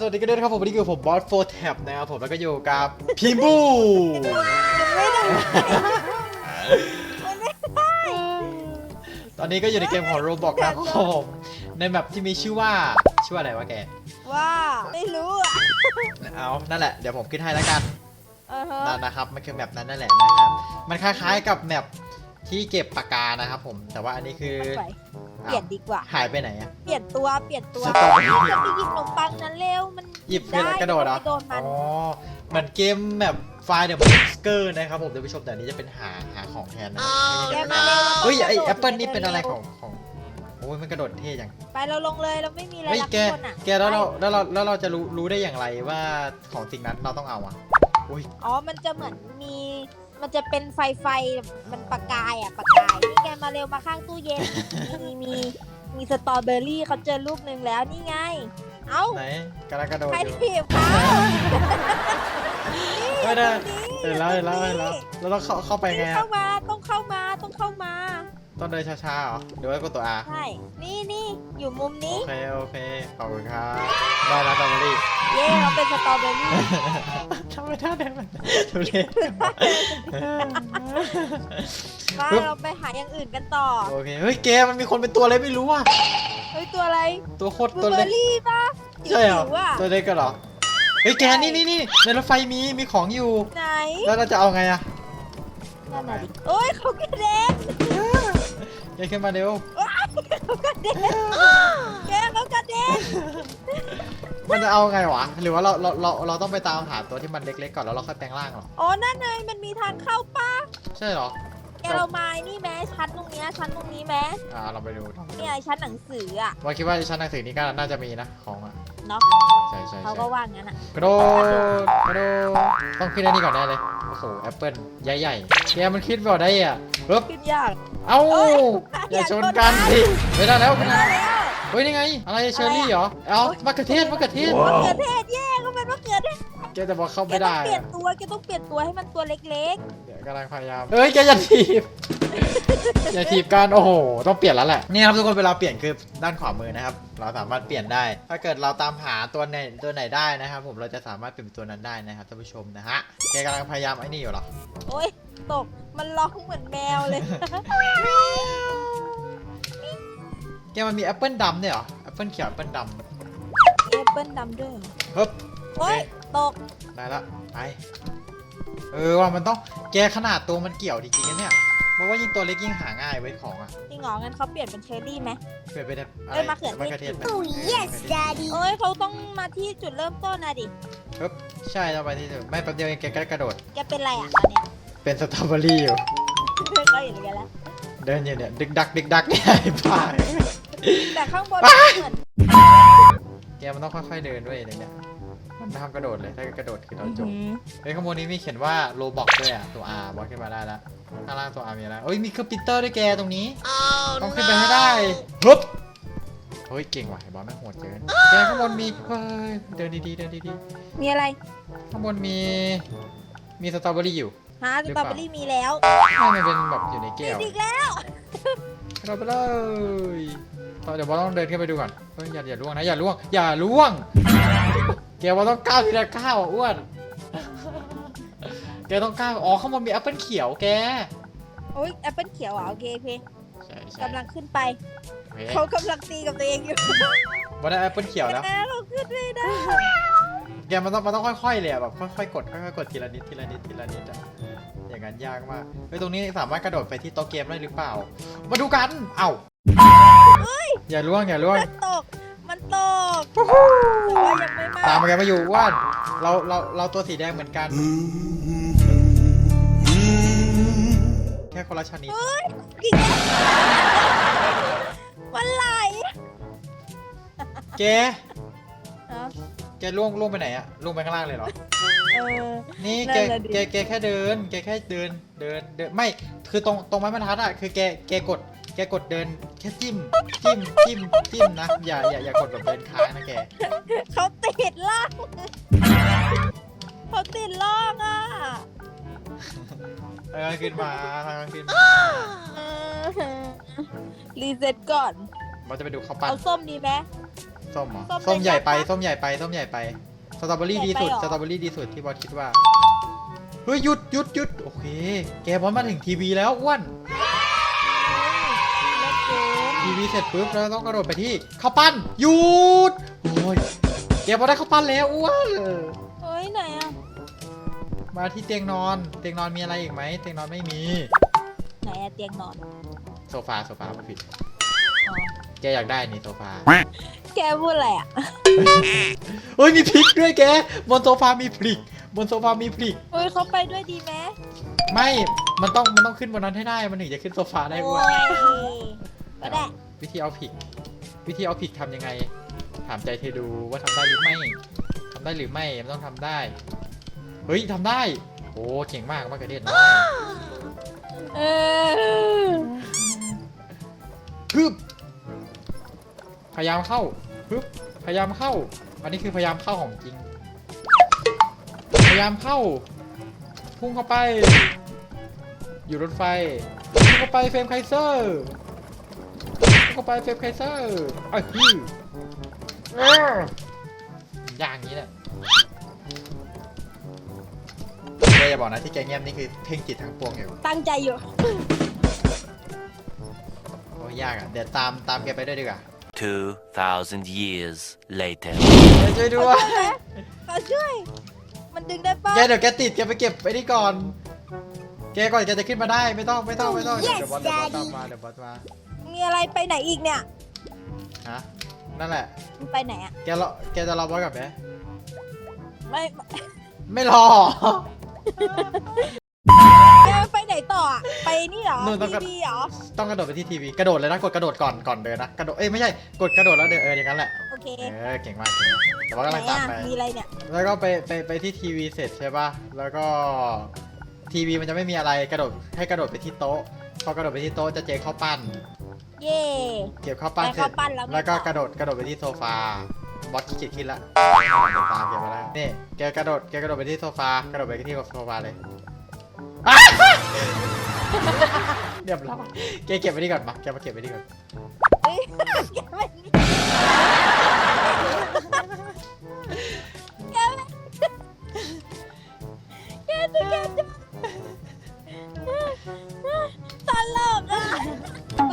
สวัสดีกันด้วยนะครับผมวันนี้คือผมบอสโฟร์แท็บนะครับผมแล้วก็อยู่กับพิมบูไม่ได้มันไม่ได้ตอนนี้ก็อยู่ในเกมของโรบอกนะครับผมในแมปที่มีชื่อว่าชื่อว่าอะไรวะแกว่าไม่รู้อะเอานั่นแหละเดี๋ยวผมขึ้นให้แล้วกัน เออฮะ นั่นนะครับ มันคือแมปนั้นนั่นแหละนะครับ มันคล้ายๆกับแมป ที่เก็บปากกานะครับผม แต่ว่าอันนี้คือไปเปลี่ยนดีกว่า หายไปไหนอะ เปลี่ยนตัวเปลี่ยนตัวสตอเบอรี่จะไปหยิบขนมปังนั้นเร็วมันหยิบไปแล้วกระโดดเหรอไโดนมันอ๋อเหมือนเกมแบบไฟล์เดอะมอนสเกอร์นะครับผมท่านผู้ชมแต่อันนี้จะเป็นหาหาของแทนนะแกไม่มาใช่เร็ว เฮ้ยไอราแอต้งปเปิลนี่กเป็นอะไรร็วของของโอ้ยมันกระโดดเท่จัง ไปเราลงเลยเราไม่มีอะไรเฮ้ยรักแกคนอะแกแล้วเราแล้วเราแล้วเราจะรู้รู้ได้อย่างไรว่าของสิ่งนั้นเราต้องเอาอะ อุ้ย อ๋อมันจะเหมือนมี มันจะเป็นไฟไฟมันประกายอะประกายนี่แกมาเร็วมาข้างตู้เย็น มีมีมีสตรอเบอรี่เขาเจอลูกหนึ่งแล้วนี่ไง เอ้าไหนกำลังกระโดดใครอยู่ถีบเขาไม่ได้นี่เห็นแล้วเห็นแล้วเห็นแล้วเราต้องเข้าเข้าไปไงนี่อะเข้ามาต้องเข้ามาต้องเข้ามาต้องเดินช้าๆเหรอหรือว่ากดตัว R ใช่นี่นี่อยู่มุมโอนี้เคโอเคขอบคุณครับได้แล้วตอมรี่ เย้เขาเป็นสตรอเบอรี่ ทำไมท่าเดิมันทุเรศมาเราไปหาอย่างอื่นกันต่อ โอเค เฮ้ยแกมันมีคนเป็นตัวอะไรไม่รู้อะ เฮ้ย ตัวอะไรตัวโคตรบลูตัวเบเล็กร์รี่ปะใช่เหรอจิ๋วๆอะตัวเล็กกันเหรอ เฮ้ยแกนี่นี่นี่ในรถไฟมีมีของอยู่ ไหนแล้วเราจะเอาไงอะนั่นน่ะดิโอ้ยเขากระเด็นแกขึ้นมาเร็ว เขากระเด็นแก เขากระเด็นมันจะเอาไงวะ หรือว่าเราเราเราเราต้องไปตามหาตัวที่มันเล็กๆก่อนแล้วเราค่อยแปลงร่างเหรอ อ๋อนั่นไงมันมีทางเข้าปะใช่เหรอ แกเรามาไอ้นี่แม้ชั้นตรงเนี้ยชั้นตรงนี้แม้อ่าเราไปดูลองไปดูเนี่ยไอ้ชั้นหนังสืออะว่าคิดว่าชั้นหนังสือนี้ก็น่าจะมีนะของอะเนาะใช่ใช่เขาใช่ก็ว่างั้นอะกระโดดกระโดดต้องขึ้นอันนี้ก่อนแน่เลย โอ้โหแอปเปิลใหญ่ๆแกมันคิดแบบได้อะปึ๊บขึ้นยาก เอ้าเอ้ยอย่าชนกันสิไม่ได้แล้วไม่ได้มาแล้วแล้ว เฮ้ยนี่ไง อะไรเชอร์รี่เหรอเอามะเขือเทศมะเขือเทศมะเขือเทศแย่เขาเป็นมะเขือเทศแกจะบอกเข้าแกไม่ต้อได้งเปลี่ยนอะตัวแกต้องเปลี่ยนตัวให้มันตัวเล็กเดี๋ยวกำลังพยายามเอ้ยแกอย่าถีบอย่าถีบกันโอ้โหต้องเปลี่ยนแล้วแหละนี่ครับทุกคนเวลาเปลี่ยนคือด้านขวามือนะครับ เราสามารถเปลี่ยนได้ ถ้าเกิดเราตามหาตัวไหนตัวไหนได้นะครับ ผมเราจะสามารถเปลี่ยนตัวนั้นได้นะครับท่านผู้ชมนะฮะแกกำลังพยายามไอ้นี่อยู่เหรอ ๆ โอ้ยตกมันร้องเหมือนแมวเลย แกมันมีแอปเปิลดำเนี่ยเหรอแอปเปิลเขียวแอปเปิลดแอปเปิลดำด้วยเหรอำฮึบโอ้ยตกได้ละไป เออว่ามันต้องแกขนาดตัวมันเกี่ยวจริงๆนะเนี่ยเพราะว่ายิ่งตัวเล็กยิ่งหาง่ายไว้ยของอะจริงเหรองั้นเขาเปลี่ยนเป็นเชอร์รี่ไหม เปลี่ยนไปเป็นอะเอ้ไรยมะเขือเทศมะเขือเทศไหม Oh เออ yes มะเขือเทศ daddy โอ้ยเขาต้องมาที่จุดเริ่มต้นนะดิ ปึ๊บใช่เราไปที่สุดไม่แป๊บเดียวเองแกก็กระโดด แกเป็นไรอะตอนเนี้ยเป็นสตรอเบอรี่อยู่ เพื่อนก็เห็นกันแล้ว เดินอยู่เนี่ยดึกดักดึกดักเนี่ยไอ้บ้า แต่ข้างบนเหมือนแกมันต้องค่อยๆเดินด้วยในเนี่ยมันไม่ทำกระโดดเลยถ้ากระโดดคือเราจบเฮ้ยข้างบนนี้มีเขียนว่าโลบอกด้วยอะตัว R บล็อกขึ้นมาได้แล้วข้างล่างตัว R มีอะไรเอ้ยมีเครื่องปรินเตอร์ด้วยแกตรงนี้ต้องขึ้นไปให้ได้ปึ๊บเฮ้ยเก่งว่ะไอ้บอลแม่งโหดเกินแกข้างบนมีเฮ้ยเดินดีๆเดินดีมีอะไรๆข้างบนมีมีสตรอเบอรี่อยู่ฮะสตรอเบอรี่มีแล้วให้มันเป็นแบบอยู่ในแก้วอีกแล้วเราไปเลย เดี๋ยวบอลต้องเดินขึ้นไปดูก่อนเฮ้ยอย่าอย่าล่วงนะอย่าล่วงอย่าล่วงแกว่าต้องก้าวทีละก้าวอะอ้วนแกต้องก้าวอ๋อข้างบนมีแอปเปิลเขียวแกโอ้ยแอปเปิลเขียวอะโอเคโอเคใช่ใช่กำลังขึ้นไป เฮ้ยเขากำลังตีกับตัวเองอยู่บอลได้แอปเปิลเขียวแล้ว แม่เขาขึ้นไม่ได้แกมันต้องมันต้องค่อยๆเลยอะแบบค่อยๆกดค่อยๆกดทีละนิดทีละนิดทีละนิดอะอย่างนั้นยากมากเฮ้ยตรงนี้สามารถกระโดดไปที่โต๊ะเกมได้หรือเปล่า มาดูกัน เอ้า อย่าล่วงอย่าล่วงมันตก มันตกแต่ว่ายังไม่มาตามมาแกมาอยู่อ้วนเราเราเราตัวสีแดงเหมือนกัน แค่คนละชนิดมันไหลแกเอ้าแกล่วงล่วงไปไหนอะล่วงไปข้างล่างเลยเหรอ เออ นี่นั่แกนน่ะดิ แกแกแค่เดิน แกแค่เดินเดินเดินไม่คือตรงตรงไม้บรรทัดอะคือแกแกกด แกกดเดินแค่จิ้มจิ้มจิ้มจิ้มนะอย่าอย่าอย่ากดแบบเดินค้างนะแกเขาติดล่างเขาติดล่างอะเออขึ้นมาทางขึ้นมาเออรีเซ็ตก่อนเราจะไปดูข้าวปั้นเอาส้มดีไหมส้มเหรอส้มส้มใหญ่ไปเด็ดปะส้มใหญ่ไปส้มใหญ่ไปสตรอเบอรี่ใหญ่ดีไปสุดเหรอสตรอเบอรี่ดีสุดที่บอสคิดว่าเฮ้ยหยุดหยุดหยุดโอเค แกบอสมาถึงทีวีแล้วอ้วนเลิศเกิน ทีวีเสร็จปุ๊บเราต้องกระโดดไปที่ข้าวปั้นหยุดโอ้ยแกบอสได้ข้าวปั้นแล้วอ้วนเฮ้ยไหนอะมาที่เตียงนอน เตียงนอนมีอะไรอีกไหมเตียงนอนไม่มีไหนอะเตียงนอนโซฟาโซฟาไม่ผิดอ๋อแกอยากได้นี่โซฟาแกพูดอะไรอะเฮ้ยมีพริกด้วยแกบนโซฟามีพริก บนโซฟามีพริก เฮ้ยเขาไปด้วยดีไหมไม่มันต้องมันต้องขึ้นบนนั้นให้ได้มันถึงจะขึ้นโซฟาได้โอ้อ้วนย ก็ได้ วิธีเอาพริกวิธีเอาพริกทำยังไง ถามใจเธอดูว่าทำได้หรือไม่ทำได้หรือไม่มันต้องทำได้ เฮ้ยทำได้ โอ้เก่งมากมากกระเด็นน้อยเออฮึบพยายามเข้าฮึบพยายามเข้า อันนี้คือพยายามเข้าของจริง พยายามเข้า พุ่งเข้าไป อยู่รถไฟ พุ่งเข้าไปเฟรมไคเซอร์ เข้าไปเฟรมไคเซอร์ไอ้ฮือเอ้ออย่างนี้แหละแกอย่าบอกนะที่แกเงียบนี่คือเพ่งจิตทั้งปวงอยู่ตั้งใจอยู่ โอ้ยยากอะ เดี๋ยวตามตามแกไปด้วยดีกว่า 2,000 years later. ช่วยด้วยเขาช่วย มันดึงได้ปะแกเดี๋ยวแกติดแกไปเก็บไอ้นี่ก่อน แกก่อนแกจะขึ้นมาได้ไม่ต้องไม่ต้องไม่ต้อง เดี๋ยวเดี๋ยวบอสเดี๋ยวบอสตามมาเดี๋ยวบอสมา มีอะไรไปไหนอีกเนี่ยฮะนั่นแหละ มันไปไหนอะแกรอแกจะรอบอสกลับไหมไม่ไม่รอ แกไปไหนต่ออะไปนี่เหรอนู่นต้องกระทีวีเหรอต้องกระโดดไปที่ทีวีกระโดดเลยนะกดกระโดดก่อนก่อนเดินนะกระโดดเอ้ยไม่ใช่กดกระโดดแล้วเดินเอออย่างนั้นแหละโอเคเออเก่งมากเก่งมากแต่ว่ากำลังตามไหนไปอะมีอะไรเนี่ยแล้วก็ไปไปไปที่ทีวีเสร็จใช่ป่ะ แล้วก็ทีวีมันจะไม่มีอะไรกระโดดให้กระโดดไปที่โต๊ะ พอกระโดดไปที่โต๊ะจะเจอข้าวปั้น เย่เก็บข้าวปั้นได้เสร็ข้าจวปั้นแล้วไงแล้วก็ต่อกระโดดกระโดดไปที่โซฟาบอสขี้เกียจขึ้นละเดี๋ยวตามแกมาแล้วนี่แกกระโดดแกกระโดดไปที่โซฟากระโดดไปที่โซฟาเลยอะเรียบร้อยแกเก็บไว้นี่ก่อนมาแกมาเก็บไว้นี่ก่อน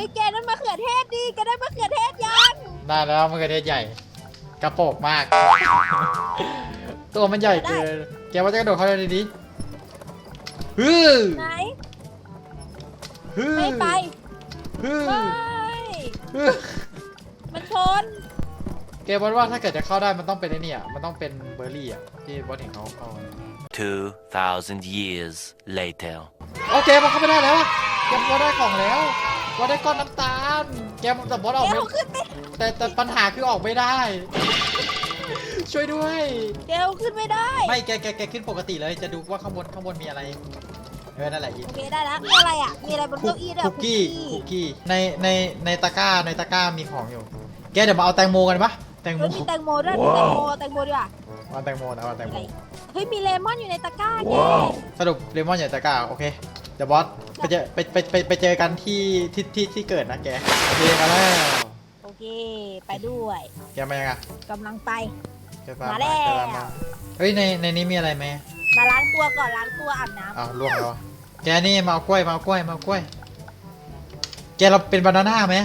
ฮ้ยแกนั่นมะเขือเทศดิแกได้มะเขือเทศยังได้แล้วมันกระเทศใหญ่ กระโปกมาก ตัวมันใหญ่เกินแกว่าจะกระโดดเข้าได้ดีๆฮึ่ไหนฮึ่ไม่ไปฮึ่ไม่ฮึ่มันชนแกบอกว่าถ้าเกิดจะเข้าได้มันต้องเป็นไอ้นี่อะมันต้องเป็นเบอร์รี่อะที่บอสเห็นเขาเข้า2,000 years later. โอเคมันเข้าไม่ได้แล้วอะแกบอสได้ของแล้ว บอสได้ก้อนน้ำตาล แกแต่บอสออกแกไม่เอาขึ้นไม่แต่แต่ปัญหาคือออกไม่ได้ ช่วยด้วยแกเอาขึ้นไม่ได้ ไม่แกแกแกขึ้นปกติเลยจะดูว่าข้างบนข้างบนมีอะไรเออนั่นแหละอีกโอเคได้แล้วมีอะไรอะ มีอะไรบนคุเก้าอี้ด้วยคุกกี้คุกกี้ในในในตะกร้าในตะกร้ามีของอยู่ แกเดี๋ยวมาเอาแตงโมกันปะแตงโมเฮ้ยมีแตงโมด้วยมีแตงโมแตงโมด้วยอะเอาแตงโมนะเอาแตงโมเฮ้ยมีเลมอนอยู่ในตะกร้าแกสรุปเลมอนอยู่ในตะกร้าโอเค เดี๋ยวบอสไปเจอไปไปไปไปเจอกันที่ที่ที่ที่เกิดนะแกโอเคมาแล้วโอเค ไปด้วยแกมายังไงกำลังไป แกตามมาแล้วแกตามมาเฮ้ยในในนี้มีอะไรไหมมาล้างตัวก่อนล้างตัวอาบน้อ้าวล่วงแล้วอะแกนี่มาเอากล้วยมาเอากล้วยมาเอากล้วย แกเราเป็นบานาน่าไหม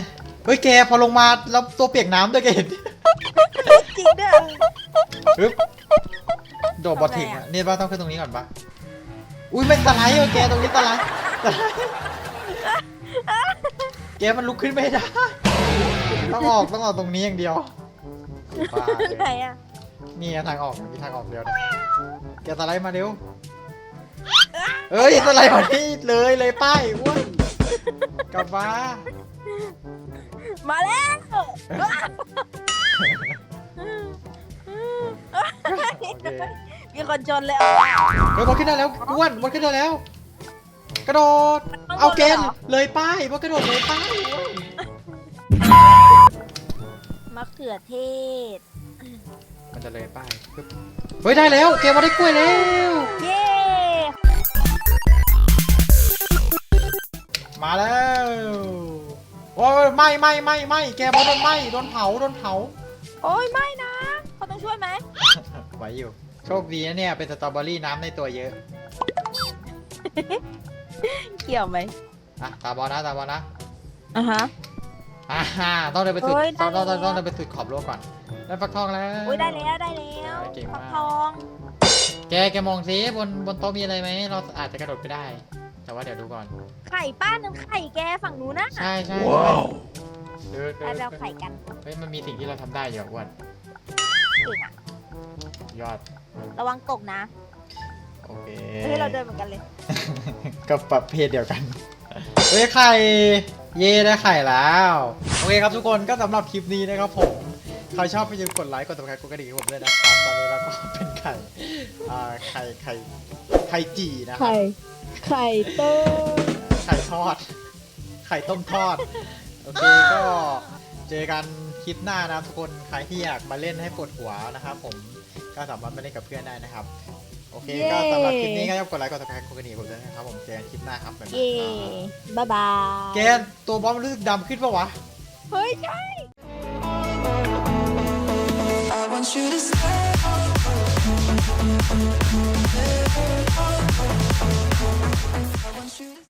เฮ้ยแกพอลงมาแล้วตัวเปียกน้ำด้วยแกเห็นำจริงด้วยปึ๊บโดดบอทถิงอะนี่ป้าต้องขึ้นตรงนี้ก่อนปะ อุ้ยไม่สไลด์ว่ะแกตรงนี้สไลด์สไลด์แกมันลุกขึ้นไม่ได้ ต้องออกต้องออกตรงนี้อย่างเดียวบ้าเลยไหนอะนี่ทางออกมีทางออกเดียวนะแกสไลด์มาเร็วเอ้ยสไลด์มาที่เลยเลยป้ายอ้วนกลับมามาแล้วโอเค มีคนชนเลยเอาเฮ้ยบอลขึ้นได้แล้วอ้วนบอลขึ้นได้แล้ว กระโดดเอาเกณฑ์เลยป้ายบอลกระโดดเลยป้ายอ้วนมะเขือเทศ มันจะเลยป้ายปึ๊บเฮ้ยได้แล้ว เกมมาได้กล้วยแล้วเย้มาแล้วโอ้ยไหม่ไหม่ไหม่ไหม่แกบอลโดนไหม่โดนเผาโดนเผาโอ้ยไม่นะเขาต้องช่วยไหมไหวอยู่ โชคดีนะเนี่ยเป็นสตรอเบอรี่น้ำในตัวเยอะเกี่ยวไหมอะตาบอลนะตาบอลนะอะฮะ อ่าฮ่าต้องเดินไปสุดเฮ้ยได้ต้องต้องต้องแล้ว ต้องเดินไปสุดขอบโลกก่อนได้ฟักทองแล้วโอ้ยได้แล้วได้แล้วเก่งฟัมากทองแกแกมองซิบนบนโต๊ะมีอะไรไหมเราอาจจะกระโดดไปได้ แต่ว่าเดี๋ยวดูก่อน ไข่ป้าน้ำไข่แกฝั่งนู้นนะใช่ใช่ว้าวเดินไปเดินเราไข่กันเฮ้ยมันมีสิ่งที่เราทำได้อยู่อะอ้วนเก่งอะ ยอด ระวังตกนะโอเคเฮ้ยเราเดินเหมือนกันเลยกับประเภทเดียวกัน เฮ้ยไข่ เย่ได้ไข่แล้ว โอเคครับทุกคนก็สำหรับคลิปนี้นะครับผม ใครชอบก็อย่าลืมกดไลค์กดติดตามกดกระดิ่งให้ผมด้วยนะครับ ตอนนี้เราก็เป็นไข่อ่าไข่ไข่ไข่จี่นะครับไข่ไข่ต้ม ไข่ทอด ไข่ต้มทอด โอเคก็เจอกันคลิปหน้านะครับทุกคน ใครที่อยากมาเล่นให้ปวดหัวนะครับผม ก็สามารถไปเล่นกับเพื่อนได้นะครับ โอเค ก็สำหรับคลิปนี้ก็อย่ามกดไลค์กดติดตามกดกระดิ่งผมด้วยนะครับผมเจอกันคลิปหน้าครับบ๊ายบาเย้ยบ๊ายบาย แกนตัวบอมรู้สึกดำขึ้นปะวะ เฮ้ย ใช่ I want you to stay.